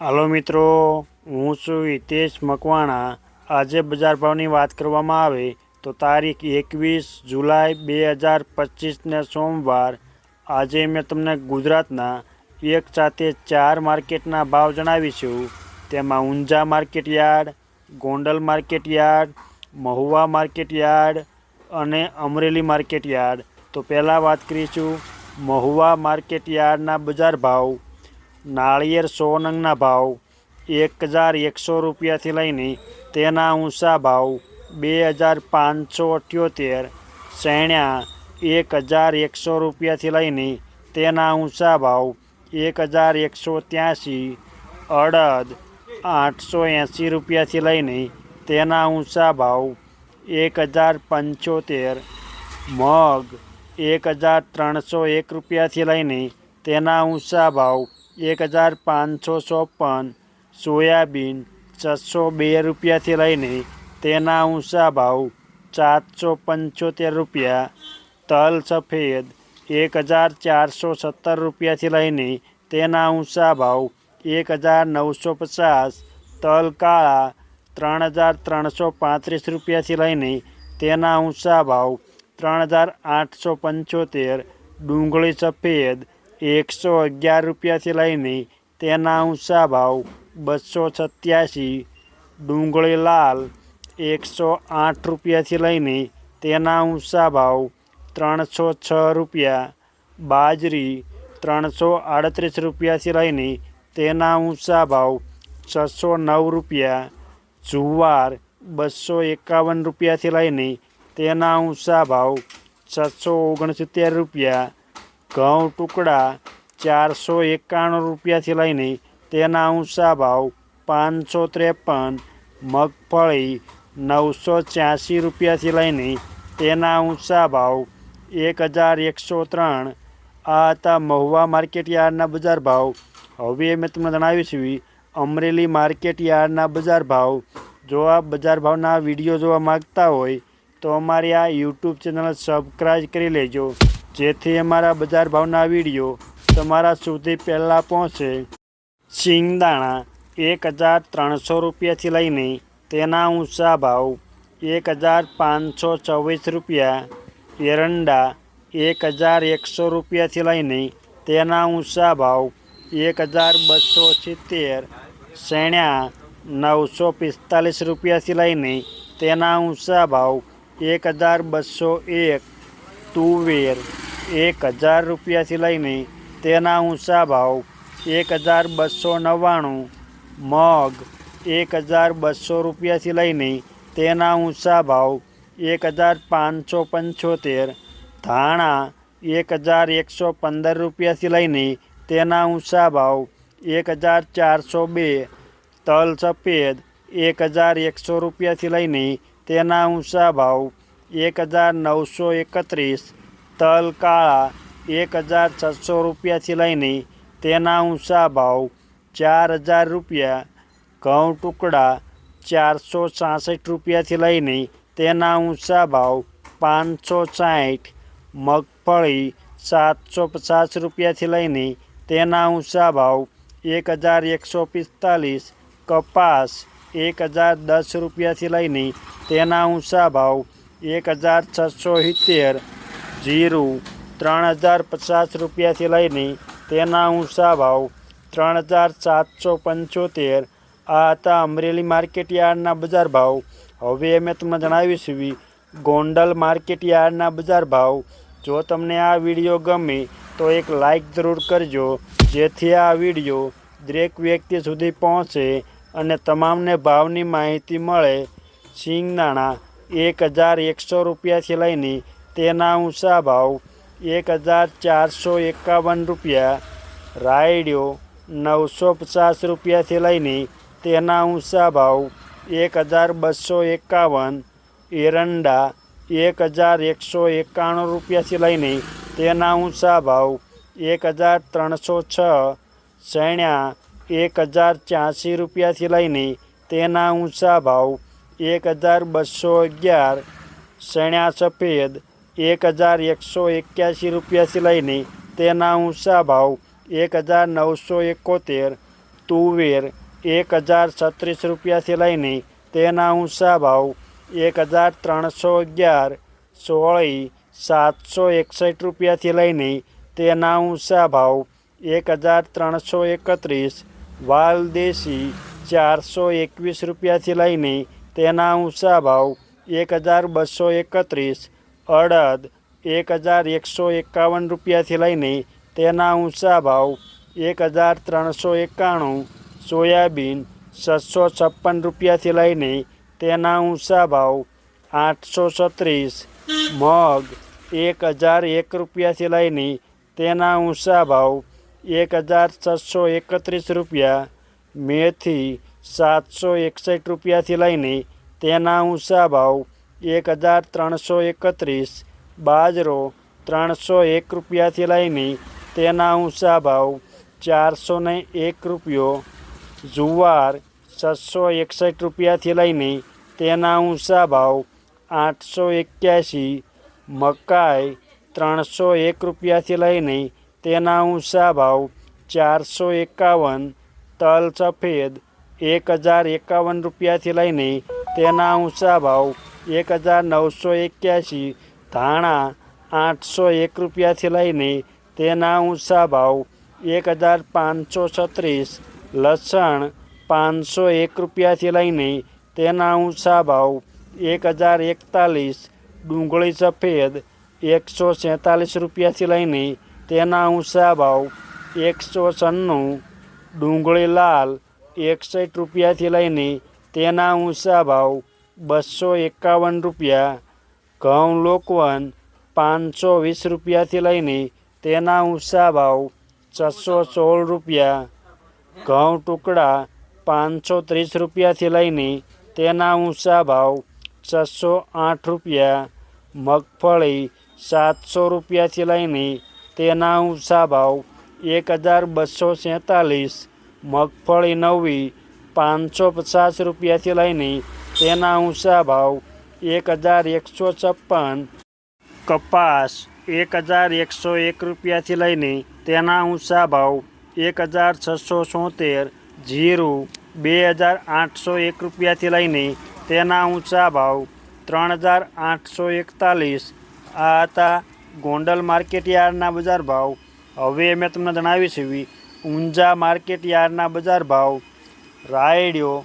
હાલો મિત્રો, હું છું હિતેશ મકવાણા. આજે બજાર ભાવની વાત કરવામાં આવે તો તારીખ એકવીસ જુલાઈ બે હજાર પચીસને સોમવાર. આજે મેં તમને ગુજરાતના એક સાથે ચાર માર્કેટના ભાવ જણાવીશું. તેમાં Unjha market yard, Gondal market yard, Mahuva market yard અને અમરેલી માર્કેટ યાર્ડ. તો પહેલાં વાત કરીશું મહુવા માર્કેટ યાર્ડના બજાર ભાવ. નાળિયેર સો નંગના ભાવ એક હજાર એકસો રૂપિયાથી લઈને તેના ઊંચા ભાવ બે હજાર પાંચસો અઠ્યોતેર, શેણ્યા એક હજાર એકસો રૂપિયાથી લઈને તેના ઊંચા ભાવ એક હજાર એકસો ત્યાંસી અડદ આઠસો એંસી રૂપિયાથી લઈને તેના ઊંચા ભાવ એક હજાર પંચોતેર મગ એક હજાર ત્રણસો એક રૂપિયાથી લઈને તેના ઊંચા ભાવ એક હજાર પાંચસો ચોપન સોયાબીન છસો બે રૂપિયાથી લઈને તેના ઊંચા ભાવ સાતસો પંચોતેર રૂપિયા, તલ સફેદ એક હજાર ચારસો સત્તર રૂપિયાથી લઈને તેના ઊંચા ભાવ એક હજાર નવસો પચાસ, તલ કાળા ત્રણ હજાર ત્રણસો પાંત્રીસ રૂપિયાથી લઈને તેના ઊંચા ભાવ ત્રણ હજાર આઠસો પંચોતેર, ડુંગળી સફેદ એકસો અગિયાર રૂપિયાથી લઈને તેના ઊંચા ભાવ બસો સત્યાસી, ડુંગળી લાલ એકસો આઠ રૂપિયાથી લઈને તેના ઊંચા ભાવ ત્રણસો છ રૂપિયા, બાજરી ત્રણસો આડત્રીસ રૂપિયાથી લઈને તેના ઊંચા ભાવ છસો નવ રૂપિયા, જુવાર બસો એકાવન રૂપિયાથી લઈને તેના ઊંચા ભાવ છસો ઓગણસિત્તેર રૂપિયા ઘઉં ટુકડા ચારસો એકાણું રૂપિયાથી લઈને તેના ઊંચા ભાવ પાંચસો ત્રેપન, મગફળી નવસો છ્યાસી રૂપિયાથી લઈને તેના ઊંચા ભાવ એક હજાર એકસો ત્રણ. આ હતા મહુવા માર્કેટ યાર્ડના બજાર ભાવ. હવે મેં તમને જણાવીશું અમરેલી માર્કેટ યાર્ડના બજાર ભાવ. જો આ બજાર ભાવના વીડિયો જોવા માગતા હોય તો અમારી આ યુટ્યુબ ચેનલ સબસ્ક્રાઈબ કરી લેજો. જેથી અમારા બજાર ભાવના વીડિયો તમારા સુધી પહેલાં પહોંચે. સિંગદાણા એક હજાર ત્રણસો રૂપિયાથી લઈને તેના ઊંચા ભાવ એક હજાર પાંચસો ચોવીસ રૂપિયા. એરંડા એક હજાર એકસો રૂપિયાથી લઈને તેના ઊંચા ભાવ એક હજાર બસો સિત્તેર. શેણ્યા નવસો પિસ્તાલીસ રૂપિયાથી લઈને તેના ઊંચા ભાવ એક હજાર બસો એક. તુવેર એક હજાર રૂપિયાથી લઈને તેના ઊંચા ભાવ એક હજાર બસો નવ્વાણું, મગ એક હજાર બસો રૂપિયાથી લઈને તેના ઊંચા ભાવ એક હજાર પાંચસો પંચોતેર, ધાણા એક હજાર એકસો પંદર રૂપિયાથી લઈને તેના ઊંચા ભાવ એક હજાર ચારસો બે, તલ સફેદ એક હજાર એકસો રૂપિયાથી લઈને તેના ઊંચા ભાવ એક હજાર નવસો એકત્રીસ, તલ કાળા એક હજાર છસો રૂપિયાથી લઈને તેના ઊંચા ભાવ ચાર હજાર રૂપિયા, ઘઉં ટુકડા ચારસો છાસઠ રૂપિયાથી લઈને તેના ઊંચા ભાવ પાંચસો સાઠ, મગફળી સાતસો પચાસ રૂપિયાથી લઈને તેના ઊંચા ભાવ એક હજાર એકસો પિસ્તાલીસ, કપાસ એક હજાર દસ રૂપિયાથી લઈને તેના ઊંચા ભાવ એક હજાર છસો સિત્તેર. જીરું ત્રણ હજાર પચાસ રૂપિયાથી લઈને તેના ઊંચા ભાવ ત્રણ હજાર સાતસો પંચોતેર. આ હતા અમરેલી માર્કેટ યાર્ડના બજાર ભાવ. હવે અમે તમને જણાવીશું ગોંડલ માર્કેટ યાર્ડના બજાર ભાવ. જો તમને આ વીડિયો ગમે તો એક લાઈક જરૂર કરજો, જેથી આ વીડિયો દરેક વ્યક્તિ સુધી પહોંચે અને તમામને ભાવની માહિતી મળે. શિંગદાણા એક હજાર એકસો રૂપિયાથી લઈને તેના ઊંચા ભાવ એક હજાર ચારસો એકાવન રૂપિયા. રાયડિયો નવસો પચાસ રૂપિયાથી લઈને તેના ઊંચા ભાવ એક હજાર બસો એકાવન. એરંડા એક હજાર એકસો એકાણું રૂપિયાથી લઈને તેના ઊંચા ભાવ એક હજાર ત્રણસો છ. સૈણ્યા એક હજાર ત્યાંસી રૂપિયાથી લઈને તેના ઊંચા ભાવ એક હજાર બસો અગિયાર શણ્યા સફેદ એક હજાર એકસો એક્યાસી રૂપિયાથી લઈને તેના ઊંચા ભાવ એક હજાર નવસો એકોતેર તુવેર એક હજાર છત્રીસ રૂપિયાથી લઈને તેના ઊંચા ભાવ એક હજાર ત્રણસો અગિયાર સોળી સાતસો એકસઠ રૂપિયાથી લઈને તેના ઊંચા ભાવ એક હજાર ત્રણસો એકત્રીસ વાલદેશી ચારસો એકવીસ રૂપિયાથી લઈને તેના ઊંચા ભાવ એક હજાર બસો એકત્રીસ, અડદ એક હજાર એકસો એકાવન રૂપિયાથી લઈને તેના ઊંચા ભાવ એક હજાર ત્રણસો એકાણું, સોયાબીન છસો છપ્પન રૂપિયાથી લઈને તેના ઊંચા ભાવ આઠસો છત્રીસ, મગ એક હજાર એક રૂપિયાથી લઈને તેના ઊંચા ભાવ એક હજાર છસો એકત્રીસ રૂપિયા, મેથી સાતસો એકસઠ રૂપિયાથી લઈને તેના ઊંચા ભાવ એક હજાર ત્રણસો એકત્રીસ, બાજરો ત્રણસો એક રૂપિયાથી લઈને તેના ઊંચા ભાવ ચારસો ને એક રૂપિયો, જુવાર છસો એકસઠ રૂપિયાથી લઈને તેના ઊંચા ભાવ આઠસો એક્યાસી, મકાઈ ત્રણસો એક રૂપિયાથી લઈને તેના ઊંચા ભાવ ચારસો એકાવન, તલ સફેદ એક હજાર એકાવન રૂપિયાથી લઈને તેના ઊંચા ભાવ એક હજાર નવસો એક્યાસી, ધાણા આઠસો એક રૂપિયાથી લઈને તેના ઊંચા ભાવ એક હજાર પાંચસો છત્રીસ, લસણ પાંચસો એક રૂપિયાથી લઈને તેના ઊંચા ભાવ એક હજાર એકતાલીસ, ડુંગળી સફેદ એકસો સેંતાલીસ રૂપિયાથી લઈને તેના ઊંચા ભાવ એકસો છન્નું, ડુંગળી લાલ એકસઠ રૂપિયાથી લઈને તેના ઊંચા ભાવ બસો એકાવન રૂપિયા, ઘઉં લોકવન પાંચસો વીસ રૂપિયાથી લઈને તેના ઊંચા ભાવ છસો સોળ રૂપિયા, ઘઉં ટુકડા પાંચસો ત્રીસ રૂપિયાથી લઈને તેના ઊંચા ભાવ છસો આઠ રૂપિયા, મગફળી સાતસો રૂપિયાથી લઈને તેના ઊંચા ભાવ એક હજાર બસો સેંતાલીસ મગફળી નવી પાંચસો પચાસ રૂપિયાથી લઈને તેના ઊંચા ભાવ એક હજાર એકસો છપ્પન, કપાસ એક હજાર એકસો એક રૂપિયાથી લઈને તેના ઊંચા ભાવ એક હજાર છસો સોતેર, જીરું બે હજાર આઠસો એક રૂપિયાથી લઈને તેના ઊંચા ભાવ ત્રણ હજાર આઠસો એકતાલીસ. આ હતા ગોંડલ માર્કેટ યાર્ડના બજાર ભાવ. હવે મેં તમને જણાવી છે ઊંઝા માર્કેટ યાર્ડના બજાર ભાવ. રાયડિયો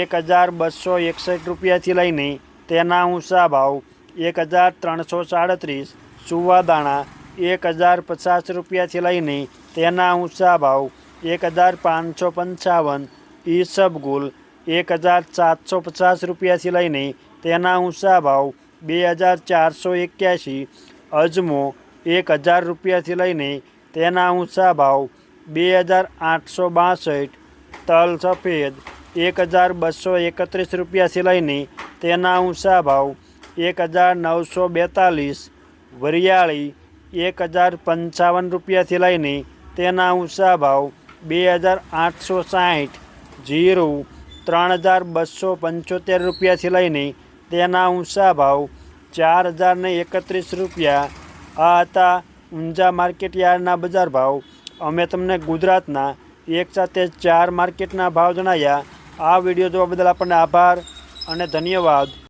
એક હજાર બસો એકસઠ રૂપિયાથી લઈને તેના ઊંચા ભાવ એક હજાર ત્રણસો સાડત્રીસ, સુવાદાણા એક હજાર પચાસ રૂપિયાથી લઈને તેના ઊંચા ભાવ એક હજાર પાંચસો પંચાવન ઈસબગુલ એક હજાર સાતસો પચાસ રૂપિયાથી લઈને તેના ઊંચા ભાવ બે હજાર ચારસો એક્યાસી, અજમો એક હજાર રૂપિયાથી લઈને તેના ઊંચા ભાવ બે હજાર આઠસો બાસઠ, તલ સફેદ, એક હજાર બસો એકત્રીસ રૂપિયાથી લઈને તેના ઊંચા ભાવ, એક હજાર નવસો બેતાલીસ, વરિયાળી, એક હજાર પંચાવન રૂપિયાથી લઈને તેના ઊંચા ભાવ, બે હજાર આઠસો સાઠ જીરું, ત્રણ હજાર બસો પંચોતેર રૂપિયાથી લઈને તેના ઊંચા ભાવ, ચાર હજારને એકત્રીસ રૂપિયા. આ હતા ઊંઝા માર્કેટ યાર્ડના બજાર ભાવ અમે તમને ગુજરાતના એક સાથે ચાર માર્કેટના ભાવ જણાવ્યા. આ વીડિયો જોવા બદલ આપણને આભાર અને ધન્યવાદ.